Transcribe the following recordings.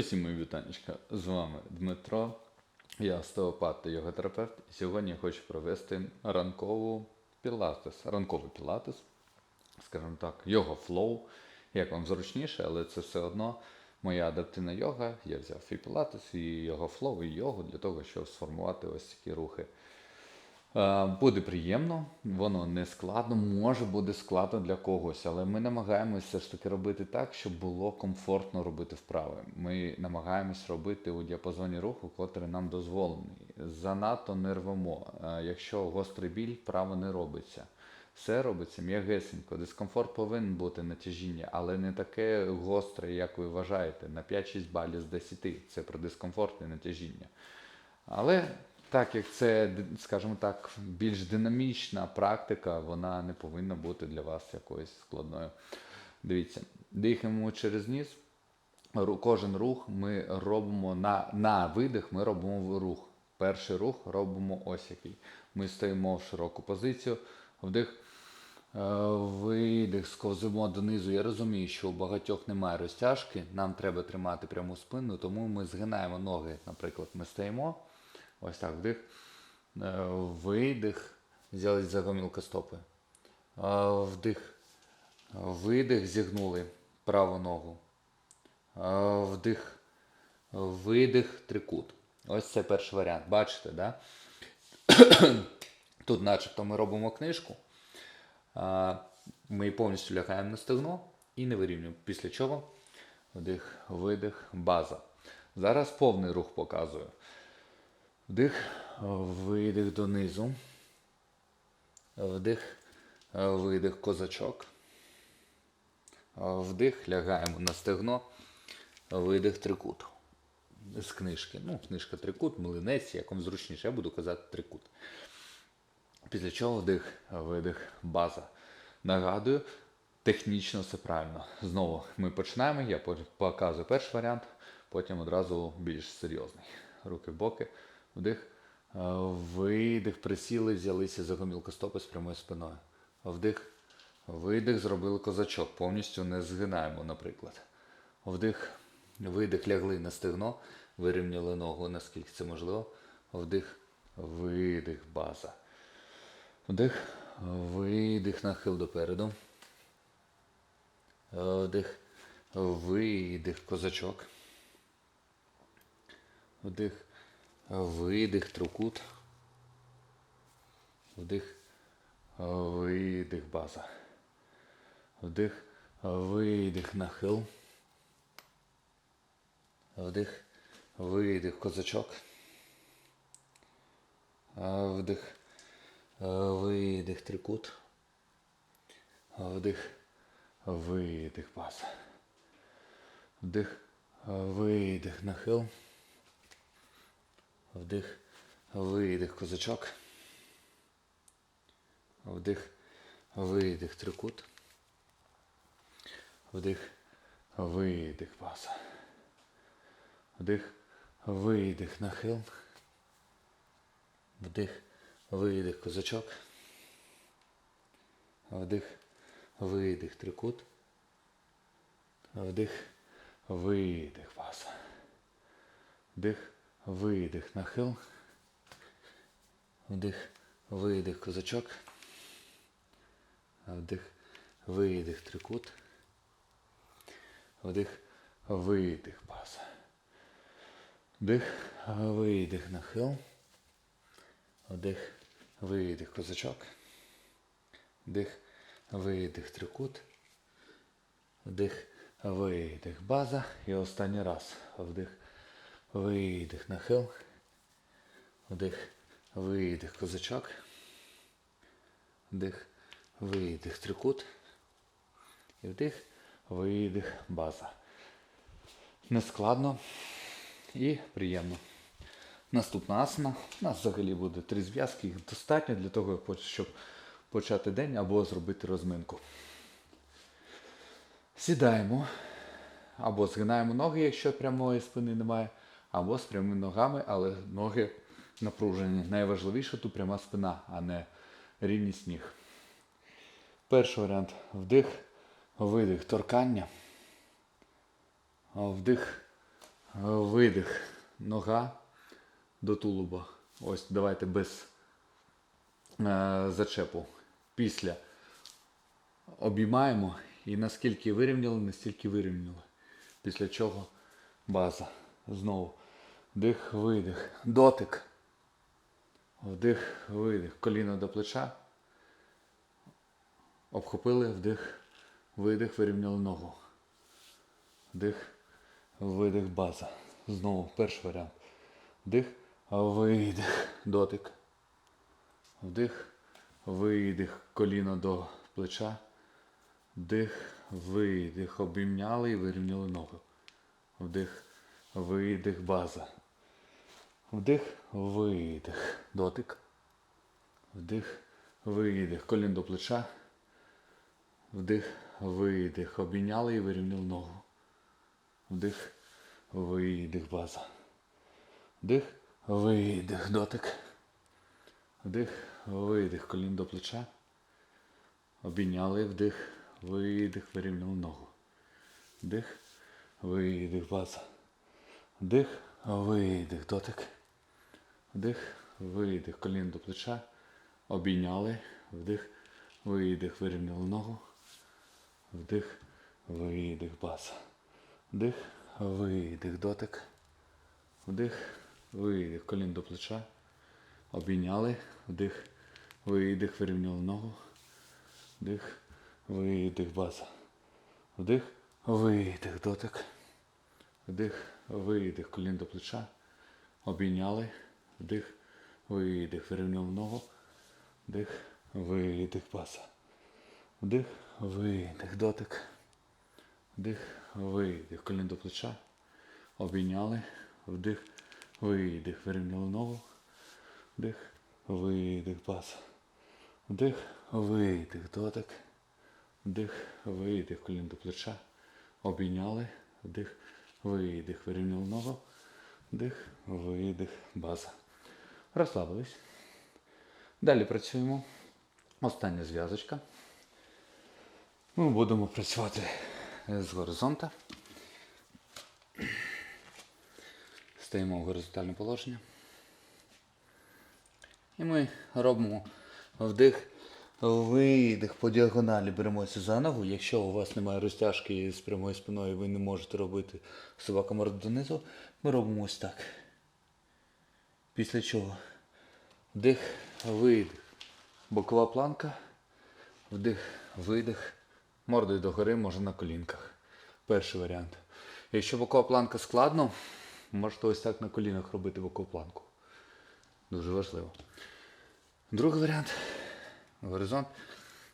Усім мої вітанечка. З вами Дмитро, я остеопат та йоготерапевт. І сьогодні я хочу провести ранкову пілатес. Ранковий пілатес, скажімо так, йога флоу. Як вам зручніше, але це все одно моя адаптивна йога. Я взяв і пілатес, і йога флоу, і йогу для того, щоб сформувати ось такі рухи. Е, Буде приємно, воно не складно, може буде складно для когось, але ми намагаємося все ж таки робити так, щоб було комфортно робити вправи. Ми намагаємось робити у діапазоні руху, котрий нам дозволений. Занадто не рвемо. Е, Якщо гострий біль, вправо не робиться. Все робиться м'ягесенько. Дискомфорт повинен бути на тяжінні, але не таке гостре, як ви вважаєте, на 5-6 балів з 10. Це про дискомфорт і натяжіння. Але так як це, скажімо так, більш динамічна практика, вона не повинна бути для вас якоюсь складною. Дивіться, дихаємо через ніс. Кожен рух ми робимо на, на видих, ми робимо рух. Перший рух робимо ось який. Ми стоїмо в широку позицію, вдих, е, видих, сковзимо донизу. Я розумію, що у багатьох немає розтяжки, нам треба тримати пряму спину, тому ми згинаємо ноги. Наприклад, ми стоїмо, ось так, вдих, е, видих, взяли за гомілка стопи. Е, Вдих, видих, зігнули праву ногу. Е, Вдих, видих, трикут. Ось це перший варіант. Бачите, да? Тут начебто ми робимо книжку. Ми повністю лягаємо на стегно і не вирівнюємо. Після чого вдих, видих, база. Зараз повний рух показую. Вдих, видих донизу. Вдих, видих, козачок. Вдих, лягаємо на стегно, видих трикут. З книжки. Ну, книжка трикут, млинець, як вам зручніше, я буду казати трикут. Після чого вдих, видих, база. Нагадую, технічно все правильно. Знову ми починаємо, я показую перший варіант, потім одразу більш серйозний. Руки в боки, вдих, е, видих, присіли, взялися за гомілку стопи з прямою спиною. Вдих, видих, зробили козачок, повністю не згинаємо, наприклад. Вдих, видих, лягли на стегно, вирівняли ногу, наскільки це можливо. Вдих, видих, база. Вдих, видих, нахил допереду. Вдих, видих, козачок. Вдих, видих, трукут. Вдих, видих, база. Вдих, видих, нахил. Вдих, видих, козачок. Вдих, видих, трикут. Вдих, видих, база. Вдих, видих, нахил. Вдих, видих, козачок. Вдих, видих, трикут. Вдих, видих, база. Вдих, видих, нахил. Вдих, видих, козачок. Вдих, видих, трикут. Вдих, видих, база. Вдих, видих, нахил. Вдих, видих, козачок. Вдих, видих, трикут. Вдих, видих, база. Вдих, видих, нахил. Вдих, видих, козачок. Вдих, видих, трикут. Вдих, видих, база. І останній раз. Вдих, видих, нахил. Вдих, видих, козачок. Вдих, видих, трикут. І вдих, видих, база. Нескладно і приємно. Наступна асана. У нас взагалі буде три зв'язки, їх достатньо для того, щоб почати день або зробити розминку. Сідаємо або згинаємо ноги, якщо прямої спини немає, або з прямими ногами, але ноги напружені. Найважливіше тут пряма спина, а не рівність ніг. Перший варіант вдих, видих, торкання. Вдих, Видих. Нога до тулуба. Ось давайте без е, зачепу. Після обіймаємо і наскільки вирівняли, настільки вирівняли. Після чого база. Знову. Вдих, видих. Дотик. Вдих, видих. Коліно до плеча. Обхопили, вдих, видих, вирівняли ногу. Вдих, видих, база. Знову перший варіант. Вдих, видих, дотик. Вдих, видих, коліно до плеча. Вдих, видих, обійняли і вирівняли ногу. Вдих, видих, база. Вдих, видих, дотик. Вдих, видих, колін до плеча. Вдих, видих, обійняли і вирівняли ногу. Вдих, видих, база. Вдих, видих, дотик. Вдих, видих, колін до плеча. Обійняли, вдих, видих, вирівняли ногу. Вдих, видих, база. Вдих, видих, дотик. Вдих, видих, колін до плеча. Обійняли, вдих, видих, вирівняли ногу. Вдих, видих, база. Вдих, видих, дотик. Вдих, видих, колін до плеча. Обійняли, вдих, видих, вирівняли ногу. Вдих, видих, база. Вдих, видих, дотик. Вдих, видих, колін до плеча. Обійняли, вдих, видих, вирівняли ногу. Вдих, видих, база. Вдих, видих, дотик. Вдих, видих, колін до плеча. Обійняли, вдих, видих, вирівняли ногу. Вдих, видих, база. Вдих, видих, дотик. Вдих, видих, колін до плеча. Обійняли, вдих, видих, вирівняли ногу. Вдих, видих, база. Розслабились. Далі працюємо. Остання зв'язочка. Ми будемо працювати з горизонта. Стаємо в горизонтальне положення. І ми робимо вдих, видих по діагоналі. Беремося за ногу. Якщо у вас немає розтяжки з прямою спиною, ви не можете робити собака донизу, ми робимо ось так. Після чого вдих, видих, бокова планка, вдих, видих, мордою догори, може на колінках. Перший варіант. Якщо бокова планка складно, можете ось так на колінах робити бокову планку. Дуже важливо. Другий варіант. Горизонт.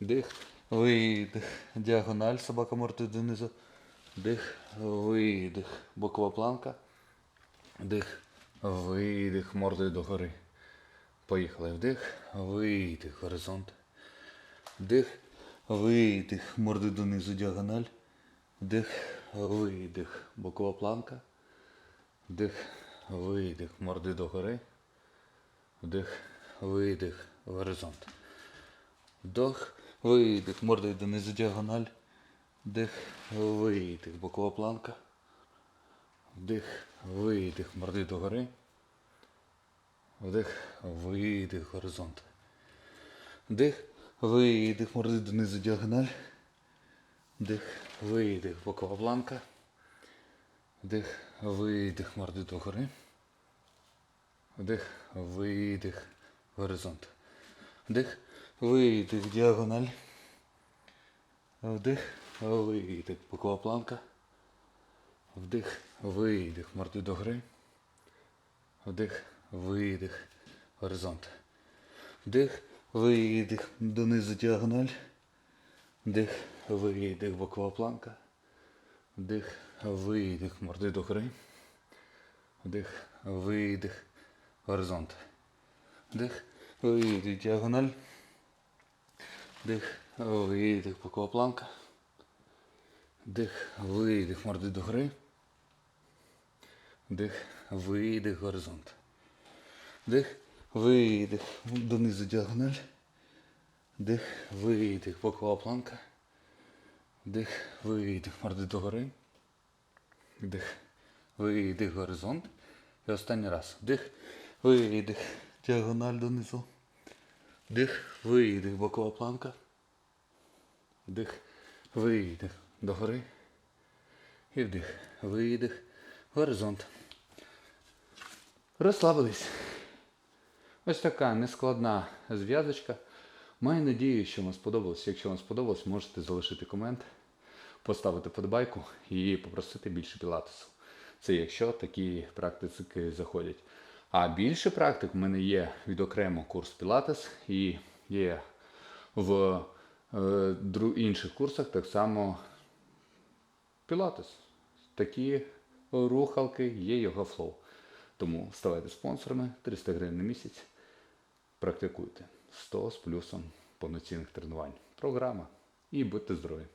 Дих, видих. Діагональ, собака мордою донизу. Дих, видих. Бокова планка. Дих, видих, мордою догори. Поїхали. Вдих, видих, горизонт. Вдих, видих, мордою донизу, діагональ. Вдих, видих, бокова планка. Вдих, видих, мордою догори. Вдих, видих, горизонт. Вдох, видих, мордою донизу діагональ. Вдих, видих, бокова планка. Вдих, видих, мордою догори. Вдих, видих, горизонт. Вдих, видих, мордою донизу діагональ. Вдих, видих, бокова планка. Вдих, видих, мордою догори. Вдих, видих, горизонт. Вдих, видих, діагональ. Вдих, видих, бокова планка. Вдих, видих, мордою догори. Вдих, видих, горизонт. Вдих, видих, донизу діагональ. Вдих, видих, бокова планка. Вдих, видих, мордою догори. Вдих, видих, горизонт. Вдих, видих, діагональ. Вдих, видих, бокова планка. Вдих, видих, мордою догори. Вдих, видих, горизонт. Вдих, видих, донизу діагональ. Вдих, видих, бокова планка. Вдих, видих, мордою догори. Вдих, видих, горизонт. І останній раз. Вдих, видих. Діагональ донизу. Вдих, видих, бокова планка. Вдих, видих. Догори. І вдих, видих. Горизонт. Розслабились. Ось така нескладна зв'язочка. Маю надію, що вам сподобалось. Якщо вам сподобалось, можете залишити комент, поставити подобайку і попросити більше пілатесу. Це якщо такі практики заходять. А більше практик в мене є відокремо курс пілатес і є в е, інших курсах так само пілатес. Такі рухалки є його флоу. Тому ставайте спонсорами 300 гривень на місяць. Практикуйте 100 з плюсом повноцінних тренувань. Програма. І будьте здорові!